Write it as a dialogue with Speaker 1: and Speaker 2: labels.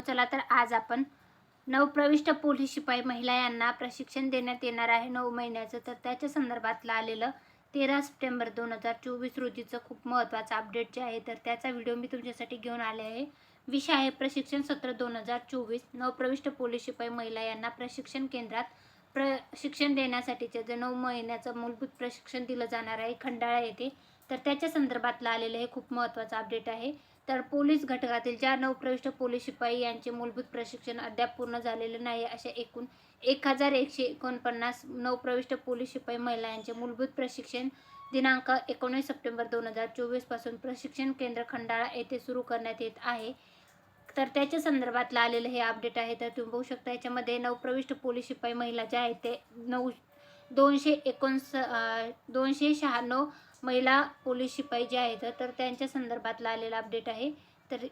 Speaker 1: चला तर आज आपण नवप्रविष्ट पोलीस शिपाई महिला यांना प्रशिक्षण देण्यात येणार आहे नऊ महिन्याचं. तर त्याच्या संदर्भातलं आलेलं तेरा सप्टेंबर दोन हजार चोवीस रोजीचं खूप महत्त्वाचं अपडेट जे आहे तर त्याचा व्हिडिओ मी तुमच्यासाठी घेऊन आले आहे. विषय आहे प्रशिक्षण सत्र दोन हजार चोवीस. नवप्रविष्ट पोलीस शिपाई महिला यांना प्रशिक्षण केंद्रात प्रशिक्षण देण्यासाठीचे जे नऊ महिन्याचं मूलभूत प्रशिक्षण दिलं जाणार आहे खंडाळा येथे. तर त्याच्या संदर्भातलं आलेलं हे खूप महत्त्वाचं अपडेट आहे. तर पोलीस घटकातील ज्या नवप्रविष्ट पोलीस शिपाई यांचे मूलभूत प्रशिक्षण अद्याप पूर्ण झालेले नाही अशा एकूण एक हजार एकशे एकोणपन्नास नवप्रविष्ट पोलीस शिपाई महिला यांचे मूलभूत प्रशिक्षण दिनांक एकोणीस सप्टेंबर दोन हजार चोवीसपासून प्रशिक्षण केंद्र खंडाळा येथे सुरू करण्यात येत आहे. तर त्याच्या संदर्भातलं आलेलं हे अपडेट आहे तर तुम्ही बघू शकता याच्यामध्ये नवप्रविष्ट पोलीस शिपाई महिला ज्या आहेत ते नऊ दोनशे एकोणस दोनशे शहाण्णव महिला पोलीस शिपाई जे आहेत तर त्यांच्या संदर्भातला आलेला अपडेट आहे. तर